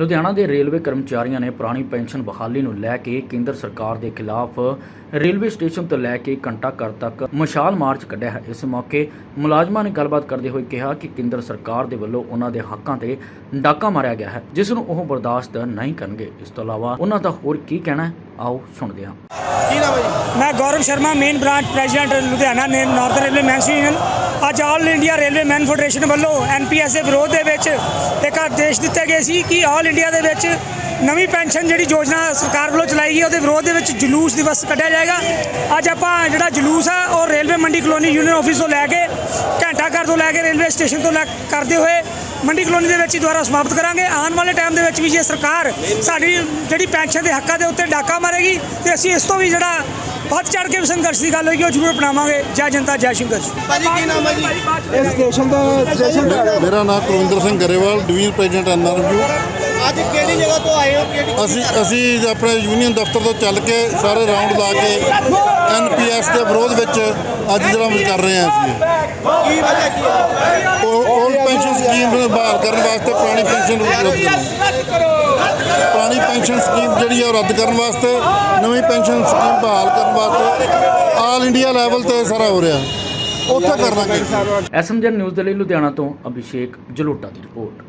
ਲੁਧਿਆਣਾ ਦੇ ਰੇਲਵੇ ਕਰਮਚਾਰੀਆਂ ਨੇ ਪੁਰਾਣੀ ਪੈਨਸ਼ਨ ਬਹਾਲੀ ਨੂੰ ਲੈ ਕੇ ਕੇਂਦਰ ਸਰਕਾਰ ਦੇ ਖਿਲਾਫ ਰੇਲਵੇ ਸਟੇਸ਼ਨ ਤੋਂ ਲੈ ਕੇ ਘੰਟਾ ਘਰ ਤੱਕ ਮਸ਼ਾਲ ਮਾਰਚ ਕੱਢਿਆ ਹੈ। ਇਸ ਮੌਕੇ ਮੁਲਾਜ਼ਮਾਂ ਨੇ ਗੱਲਬਾਤ ਕਰਦੇ ਹੋਏ ਕਿਹਾ ਕਿ ਕੇਂਦਰ ਸਰਕਾਰ ਦੇ ਵੱਲੋਂ ਉਹਨਾਂ ਦੇ ਹੱਕਾਂ ਤੇ ਡਾਕਾ ਮਾਰਿਆ ਗਿਆ ਹੈ ਜਿਸ ਨੂੰ ਉਹ ਬਰਦਾਸ਼ਤ ਨਹੀਂ ਕਰਨਗੇ। ਇਸ ਤੋਂ ਇਲਾਵਾ ਉਹਨਾਂ ਦਾ ਹੋਰ ਕੀ ਕਹਿਣਾ ਹੈ ਆਓ ਸੁਣਦੇ ਹਾਂ। ਕੀ ਨਾਮ ਹੈ ਮੈਂ Gaurav Sharma main branch president Ludhiana ਨੇ ਨਾਰਥਰਨ ਰੇਲਵੇ ਮੈਨਸ ਯੂਨੀਅਨ ਅੱਜ all India railway men federation ਵੱਲੋਂ ਐਨਪੀਐਸ ਦੇ ਵਿਰੋਧ ਦੇ ਵਿੱਚ ਇੱਕ ਆਦੇਸ਼ ਦਿੱਤੇ ਗਏ ਸੀ ਕਿ ਆਲ ਇੰਡੀਆ ਦੇ ਵਿੱਚ ਨਵੀਂ ਪੈਨਸ਼ਨ ਜਿਹੜੀ ਯੋਜਨਾ ਸਰਕਾਰ ਵੱਲੋਂ ਚਲਾਈ ਗਈ ਉਹਦੇ ਵਿਰੋਧ ਦੇ ਵਿੱਚ ਜਲੂਸ ਦਿਵਸ ਕੱਢਿਆ ਜਾਏਗਾ। ਅੱਜ ਆਪਾਂ ਜਿਹੜਾ ਜਲੂਸ ਆ, ਉਹ ਰੇਲਵੇ ਮੰਡੀ ਕਲੋਨੀ ਯੂਨੀਅਨ ਆਫਿਸ ਤੋਂ ਲੈ ਕੇ ਘੰਟਾ ਘਰ ਤੋਂ ਲੈ ਕੇ ਰੇਲਵੇ ਸਟੇਸ਼ਨ ਤੋਂ ਲੈ ਕਰਦੇ ਹੋਏ ਮੰਡੀ ਕਲੋਨੀ ਦੇ ਵਿੱਚ ਹੀ ਦੁਆਰਾ ਸਮਾਪਤ ਕਰਾਂਗੇ। ਆਉਣ ਵਾਲੇ ਟਾਈਮ ਦੇ ਵਿੱਚ ਵੀ ਜੇ ਸਰਕਾਰ ਸਾਡੀ ਜਿਹੜੀ ਪੈਨਸ਼ਨ ਦੇ ਹੱਕਾਂ ਦੇ ਉੱਤੇ ਡਾਕਾ ਮਾਰੇਗੀ, ਤੇ ਅਸੀਂ ਇਸ ਤੋਂ ਵੀ ਜਿਹੜਾ ਵੱਧ ਚੜ ਕੇ ਸੰਘਰਸ਼ ਦੀ ਗੱਲ ਹੋਏਗੀ ਉਹ ਜ਼ਰੂਰ ਅਪਣਾਵਾਂਗੇ। ਜੈ ਜਨਤਾ ਜੈ ਸੰਘਰਸ਼। ਭਾਜੀ ਕੀ ਨਾਮ ਹੈ ਜੀ? ਇਹ ਸਟੇਸ਼ਨ ਦਾ ਸਟੇਸ਼ਨ ਮੇਰਾ ਨਾਮ Kulwinder Singh Grewal division president NRU. ਅੱਜ ਕਿਹੜੀ ਜਗ੍ਹਾ ਤੋਂ ਆਏ ਹੋ? ਕਿਹੜੀ ਅਸੀਂ ਅਸੀਂ ਆਪਣੇ ਯੂਨੀਅਨ ਦਫ਼ਤਰ ਤੋਂ ਚੱਲ ਕੇ ਸਾਰੇ ਰਾਉਂਡ ਲਾ ਕੇ ਐਨਪੀਐਸ ਦੇ ਵਿਰੋਧ ਵਿੱਚ ਅੱਜ ਜਿਹੜਾ ਕਰ ਰਹੇ ਹਾਂ ਅਸੀਂ। ਕੀ ਵਜ੍ਹਾ ਕੀ ਹੈ ਉਹ ਓਲਡ ਪੈਨਸ਼ਨ ਸਕੀਮ ਨੂੰ ਬਹਾਲ ਕਰਨ ਵਾਸਤੇ ਪੁਰਾਣੀ ਪੈਨਸ਼ਨ ਰੱਦ ਕਰੋ। ਪੁਰਾਣੀ ਪੈਨਸ਼ਨ ਸਕੀਮ ਜਿਹੜੀ ਹੈ ਉਹ ਰੱਦ ਕਰਨ ਵਾਸਤੇ ਨਵੀਂ ਪੈਨਸ਼ਨ ਸਕੀਮ ਬਹਾਲ ਕਰਨ ਵਾਸਤੇ ਆਲ ਇੰਡੀਆ ਲੈਵਲ ਤੇ ਸਾਰਾ ਹੋ ਰਿਹਾ। ਉੱਥੇ ਕਰਨਾ ਚਾਹੀਦਾ ਐਸਐਮਜਨ ਨਿਊਜ਼ ਦੇ ਲਈ ਲੁਧਿਆਣਾ ਤੋਂ ਅਭਿਸ਼ੇਕ ਜਲੋਟਾ ਦੀ ਰਿਪੋਰਟ।